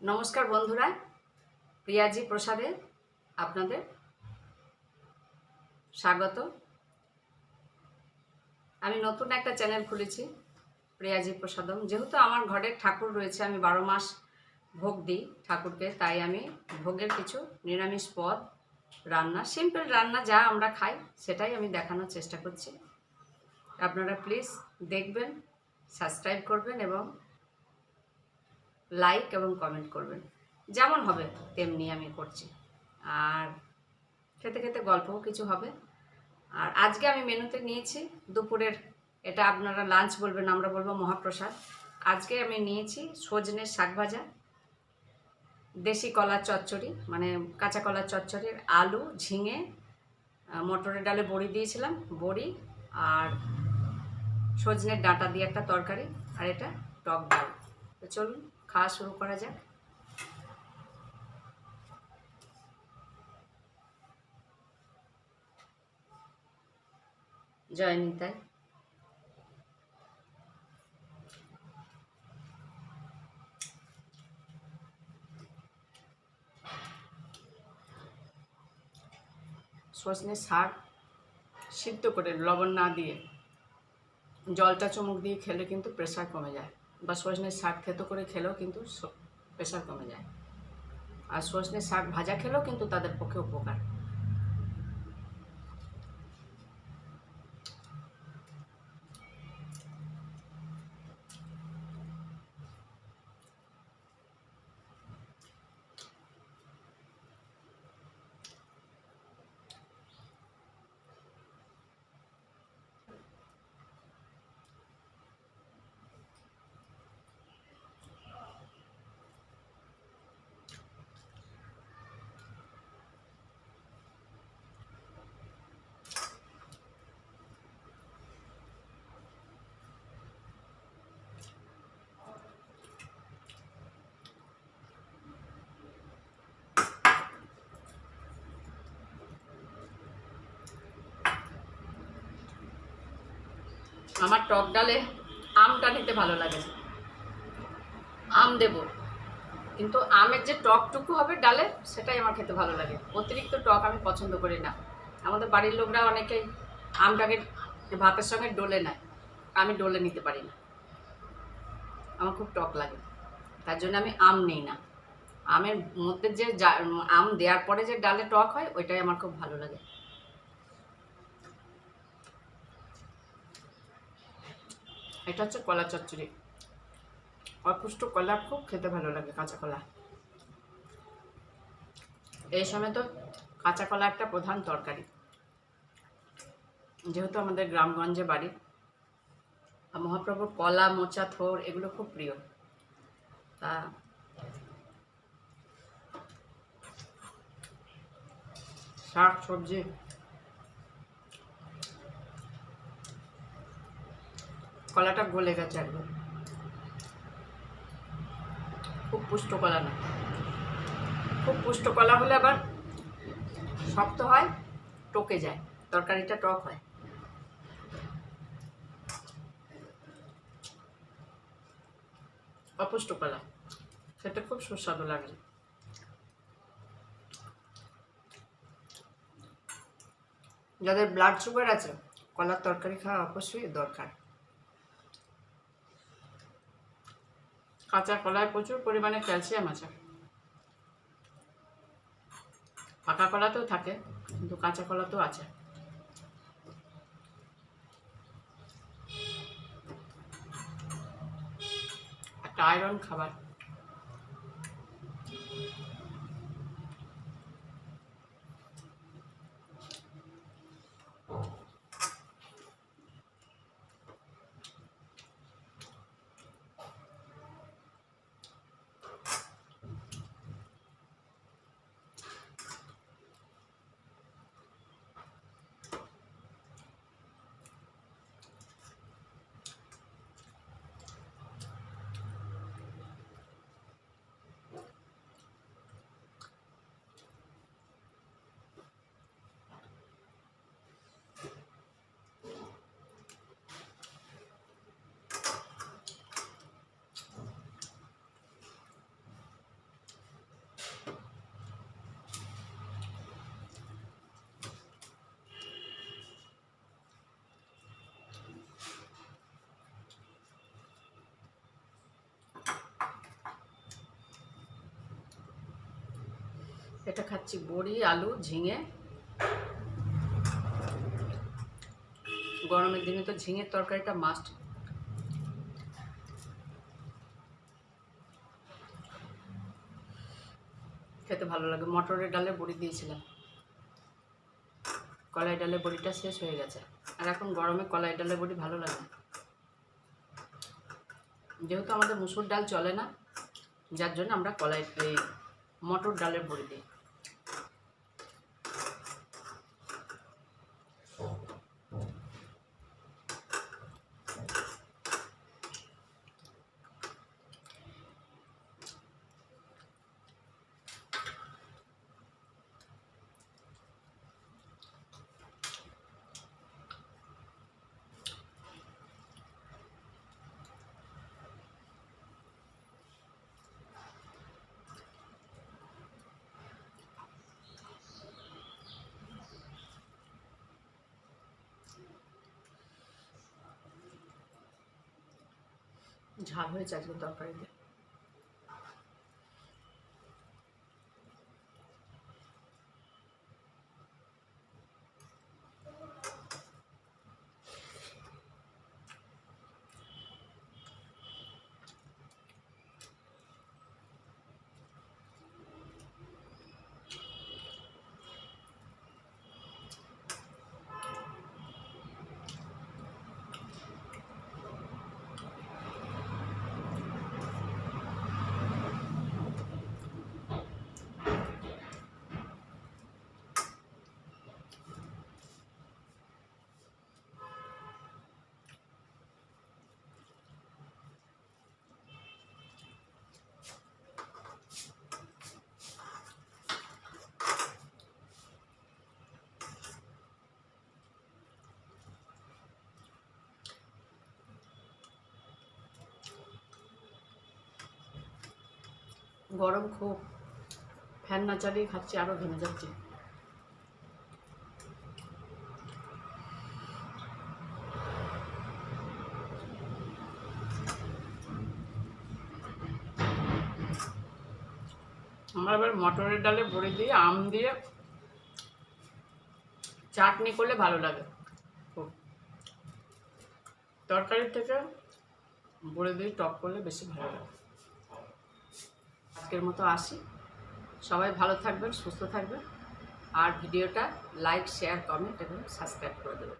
নমস্কার বন্ধুরা, প্রিয়াজি প্রসাদে আপনাদের স্বাগত। আমি নতুন একটা চ্যানেল খুলেছি, প্রিয়াজি প্রসাদম। যেহেতু আমার ঘরের ঠাকুর রয়েছে, আমি বারো মাস ভোগ দিই ঠাকুরকে, তাই আমি ভোগের কিছু নিরামিষ পদ, রান্না, সিম্পল রান্না যা আমরা খাই, সেটাই আমি দেখানোর চেষ্টা করছি। আপনারা প্লিজ দেখবেন, সাবস্ক্রাইব করবেন এবং লাইক এবং কমেন্ট করবেন। যেমন হবে, তেমনি আমি করছি। আর খেতে খেতে গল্পও কিছু হবে। আর আজকে আমি মেনুতে নিয়েছি দুপুরের, এটা আপনারা লাঞ্চ বলবেন, আমরা বলব মহাপ্রসাদ। আজকে আমি নিয়েছি সজনের শাক ভাজা, দেশি কলার চচ্চড়ি মানে কাঁচা কলার চচ্চড়ির আলু, ঝিঙে মটরের ডালে বড়ি দিয়েছিলাম, বড়ি আর সজনের ডাঁটা দিয়ে একটা তরকারি, আর এটা টক ডাল। তো চলুন খাওয়া শুরু করা যাক। জয় নিতাই। সজনে শাক সিদ্ধ করে লবণ না দিয়ে জলটা চুমুক দিয়ে খেলে কিন্তু প্রেশার কমে যায়। বা সজনের শাক থেতো করে খেলেও কিন্তু প্রেশার কমে যায়। আর সজনের শাক ভাজা খেলেও কিন্তু তাদের পক্ষে উপকার। আমার টক ডালে আমটা নিতে ভালো লাগে। আম দেব। কিন্তু আমের যে টকটুকু হবে ডালে, সেটাই আমার খেতে ভালো লাগে। অতিরিক্ত টক আমি পছন্দ করি না। আমাদের বাড়ির লোকরা অনেকেই আমটাকে ভাতের সঙ্গে ডলে নেয়। আমি ডলে নিতে পারি না। আমার খুব টক লাগে। তার জন্য আমি আম নেই না। আমের মধ্যে যে আম দেওয়ার পরে যে ডালে টক হয়, ওইটাই আমার খুব ভালো লাগে। এটা হচ্ছে কলা চচ্চড়ি। অপুষ্ট কলা খুব খেতে ভালো লাগে কাঁচা কলা। এই সময় তো কাঁচা কলা একটা প্রধান তরকারি। যেহেতু আমাদের গ্রামগঞ্জে বাড়ি মহাপ্রভুর কলা, মোচা, থোর এগুলো খুব প্রিয়। তা শাক, সবজি কলাটা গলে গেছে একদম। খুব পুষ্ট কলা না। খুব পুষ্ট কলা হলে আবার শক্ত হয়, টকে যায়, তরকারিটা টক হয়। অপুষ্ট কলা সেটা খুব সুস্বাদু লাগে। যাদের ব্লাড সুগার আছে, কলার তরকারি খাওয়া অবশ্যই দরকার। কাঁচা কলায় প্রচুর পরিমাণে ক্যালসিয়াম আছে। পাকা কলাতেও থাকে, কিন্তু কাঁচা কলাতেও আছে। একটা আয়রন খাবার। এটা খাচ্ছি বড়ি, আলু, ঝিঙে। গরমের দিনে তো ঝিঙের তরকারিটা মাস্ট খেতে ভালো লাগে। মটরের ডালে বড়ি দিয়েছিলাম। কলাই ডালে বড়িটা শেষ হয়ে গেছে। আর এখন গরমে কলাই ডালে বড়ি ভালো লাগে। যেহেতু আমাদের মুসুর ডাল চলে না, যার জন্য আমরা কলাই মটর ডালের বড়ি দিই। ঝাল হয়েছে আজকে তরকারিতে। গরম খুব। ফ্যান না চালিয়ে খাচ্ছি আরও ঘেমে যাচ্ছে। আমরা এবার মটরের ডালে বড়ি দিয়ে আম দিয়ে চাটনি করলে ভালো লাগে। খুব। তরকারির থেকে বড়ি দিয়ে টক করলে বেশি ভালো লাগে। আজকের মতো আসি। সবাই ভালো থাকবেন, সুস্থ থাকবেন। আর ভিডিওটা লাইক শেয়ার কমেন্ট এবং সাবস্ক্রাইব করে দেবেন।